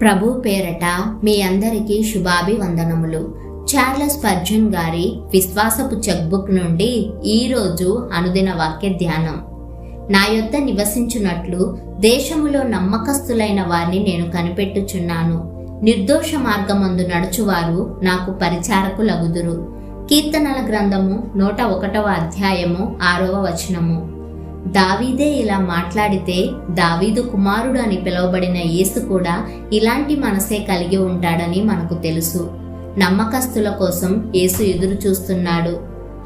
ప్రభు పేరట మీ అందరికీ శుభాభివందనములు. చార్లెస్ పర్జున్ గారి విశ్వాసపు చెక్బుక్ నుండి ఈరోజు అనుదిన వాక్య ధ్యానం. నా యొద్ద నివసించున్నట్లు దేశములో నమ్మకస్తులైన వారిని నేను కనిపెట్టుచున్నాను. నిర్దోష మార్గమందు నడుచువారు నాకు పరిచారకులగుదురు. కీర్తనల గ్రంథము నూట ఒకటవ అధ్యాయము ఆరవ వచనము. దావీదే ఇలా మాట్లాడితే దావీదు కుమారుడు అని పిలువబడిన యేసు కూడా ఇలాంటి మనసే కలిగి ఉంటాడని మనకు తెలుసు. నమ్మకస్తుల కోసం యేసు ఎదురు చూస్తున్నాడు.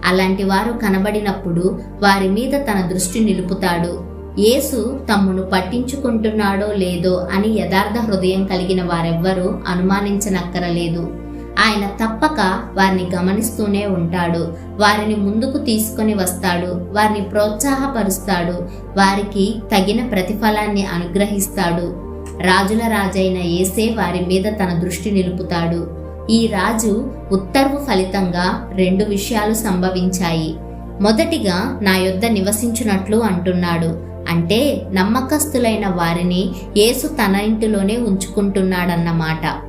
అలాంటి వారు కనబడినప్పుడు వారి మీద తన దృష్టి నిలుపుతాడు. యేసు తమ్మును పట్టించుకుంటున్నాడో లేదో అని యథార్థ హృదయం కలిగిన వారెవ్వరూ అనుమానించనక్కరలేదు. ఆయన తప్పక వారిని గమనిస్తూనే ఉంటాడు. వారిని ముందుకు తీసుకొని వస్తాడు. వారిని ప్రోత్సాహపరుస్తాడు. వారికి తగిన ప్రతిఫలాన్ని అనుగ్రహిస్తాడు. రాజుల రాజైన ఏసే వారి మీద తన దృష్టి నిలుపుతాడు. ఈ రాజు ఉత్తర్వు ఫలితంగా రెండు విషయాలు సంభవించాయి. మొదటిగా నా యొద్ద నివసించున్నట్లు అంటున్నాడు. అంటే నమ్మకస్తులైన వారిని యేసు తన ఇంటిలోనే ఉంచుకుంటున్నాడన్నమాట.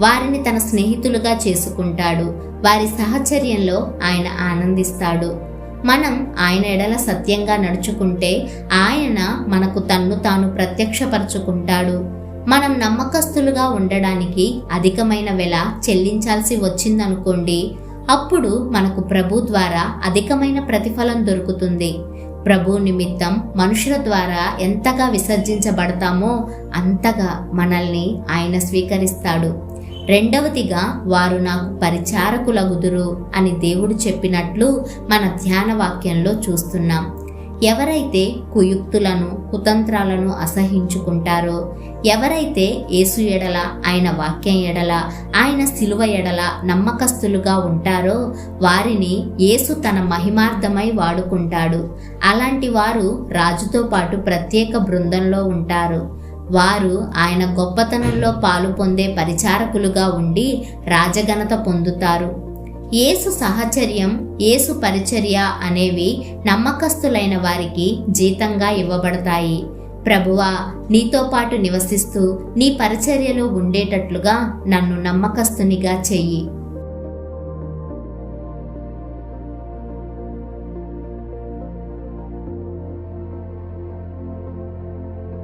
వారిని తన స్నేహితులుగా చేసుకుంటాడు. వారి సహచర్యంలో ఆయన ఆనందిస్తాడు. మనం ఆయన ఎడల సత్యంగా నడుచుకుంటే ఆయన మనకు తన్ను తాను ప్రత్యక్షపరచుకుంటాడు. మనం నమ్మకస్తులుగా ఉండడానికి అధికమైన వెల చెల్లించాల్సి వచ్చిందనుకోండి అప్పుడు మనకు ప్రభు ద్వారా అధికమైన ప్రతిఫలం దొరుకుతుంది. ప్రభు నిమిత్తం మనుషుల ద్వారా ఎంతగా విసర్జించబడతామో అంతగా మనల్ని ఆయన స్వీకరిస్తాడు. రెండవదిగా వారు నాకు పరిచారకులగుదురు అని దేవుడు చెప్పినట్లు మన ధ్యాన వాక్యంలో చూస్తున్నాం. ఎవరైతే కుయుక్తులను కుతంత్రాలను అసహించుకుంటారో ఎవరైతే యేసు ఎడల ఆయన వాక్యం ఎడల ఆయన శిలువ ఎడల నమ్మకస్తులుగా ఉంటారో వారిని యేసు తన మహిమార్థమై వాడుకుంటాడు. అలాంటి వారు రాజుతో పాటు ప్రత్యేక బృందంలో ఉంటారు. వారు ఆయన గొప్పతనంలో పాలు పొందే పరిచారకులుగా ఉండి రాజఘనత పొందుతారు. యేసు సహచర్యం యేసు పరిచర్య అనేవి నమ్మకస్తులైన వారికి జీతంగా ఇవ్వబడతాయి. ప్రభువా నీతో పాటు నివసిస్తూ నీ పరిచర్యలో ఉండేటట్లుగా నన్ను నమ్మకస్తునిగా చెయ్యి.